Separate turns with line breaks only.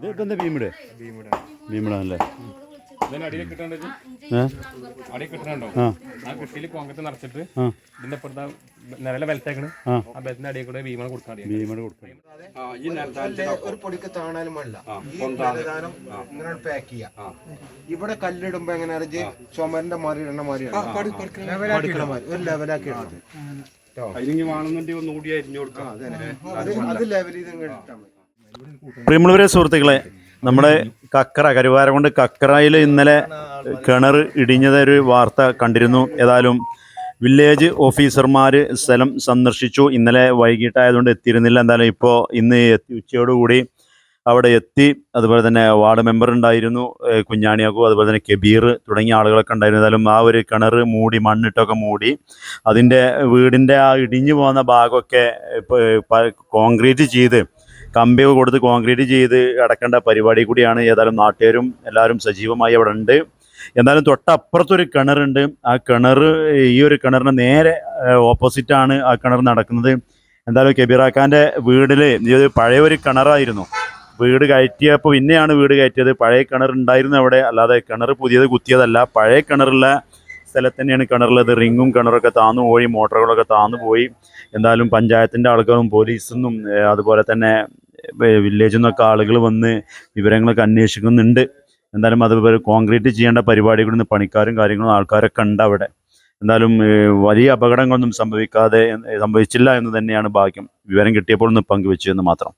ഇത്? ഇതെന്താ ഭീമിടെ ഭീമിടാണല്ലേ ആ. ഭീമിട് കൊടുക്കണം.
ഒരു പൊടിക്ക് താണാലും വേണ്ട. ഈ നിലദാനം ഇങ്ങനെ പാക്ക് ചെയ്യാം. ഇവിടെ കല്ലിടുമ്പോ എങ്ങനെ അറിഞ്ഞ് ചുമരിന്റെ മാറി ഇടണ മാറിയാണ് പഠിക്കണ മാതിരി. ഒരു ലെവലാക്കി ഇടണം
അതിന് വേണമെന്നുണ്ടെങ്കിൽ ഒന്ന് കൂടി അരിഞ്ഞു കൊടുക്കാം.
അത് ലെവലിൽ ലെവൽ ചെയ്ത് ഇങ്ങ് ഇട്ടാൽ മതി.
പ്രിയമുള്ളവരെ സുഹൃത്തുക്കളെ നമ്മുടെ കക്കറ കരുവാരം കൊണ്ട് കക്കറയിൽ ഇന്നലെ കിണർ ഇടിഞ്ഞതൊരു വാർത്ത കണ്ടിരുന്നു. ഏതായാലും വില്ലേജ് ഓഫീസർമാർ സ്ഥലം സന്ദർശിച്ചു. ഇന്നലെ വൈകിട്ടായതുകൊണ്ട് എത്തിയിരുന്നില്ല. എന്തായാലും ഇപ്പോൾ ഇന്ന് എത്തി ഉച്ചയോടുകൂടി അവിടെ എത്തി. അതുപോലെ തന്നെ വാർഡ് മെമ്പർ ഉണ്ടായിരുന്നു കുഞ്ഞാണിയാക്കു അതുപോലെ തന്നെ കെബീർ തുടങ്ങിയ ആളുകളൊക്കെ ഉണ്ടായിരുന്നു. ഏതായാലും ആ ഒരു കിണർ മൂടി മണ്ണിട്ടൊക്കെ മൂടി അതിന്റെ വീടിന്റെ ആ ഇടിഞ്ഞു പോകുന്ന ഭാഗമൊക്കെ കോൺക്രീറ്റ് ചെയ്ത് കമ്പിയൊക്കെ കൊടുത്ത് കോൺക്രീറ്റ് ചെയ്ത് അടക്കേണ്ട പരിപാടി കൂടിയാണ്. ഏതായാലും നാട്ടുകാരും എല്ലാവരും സജീവമായി അവിടെ ഉണ്ട്. എന്നാലും തൊട്ടപ്പുറത്തൊരു കിണറുണ്ട്. ആ കിണർ ഈ ഒരു കിണറിന് നേരെ ഓപ്പോസിറ്റാണ് ആ കിണർ നടക്കുന്നത്. എന്തായാലും കബീറാക്കാന്റെ വീടിൽ ഇത് പഴയ ഒരു കിണറായിരുന്നു. വീട് കയറ്റിയപ്പോൾ പിന്നെയാണ് വീട് കയറ്റിയത്. പഴയ കിണർ ഉണ്ടായിരുന്നു അവിടെ. അല്ലാതെ കിണർ പുതിയത് കുത്തിയതല്ല. പഴയ കിണറുള്ള സ്ഥലത്ത് തന്നെയാണ് കിണറുള്ളത്. റിങ്ങും കിണറൊക്കെ താന്നു പോയി മോട്ടറുകളൊക്കെ താന്നു പോയി. എന്തായാലും പഞ്ചായത്തിന്റെ ആൾക്കാരും പോലീസിൽ നിന്നും അതുപോലെ തന്നെ വില്ലേജിൽ നിന്നൊക്കെ ആളുകൾ വന്ന് വിവരങ്ങളൊക്കെ അന്വേഷിക്കുന്നുണ്ട്. എന്തായാലും അത് കോൺക്രീറ്റ് ചെയ്യേണ്ട പരിപാടികളിൽ പണിക്കാരും കാര്യങ്ങളും ആൾക്കാരൊക്കെ ഉണ്ട് അവിടെ. എന്തായാലും വലിയ അപകടങ്ങളൊന്നും സംഭവിക്കാതെ സംഭവിച്ചില്ല എന്ന് തന്നെയാണ് ഭാഗ്യം. വിവരം കിട്ടിയപ്പോൾ ഒന്ന് പങ്കുവെച്ചു എന്ന് മാത്രം.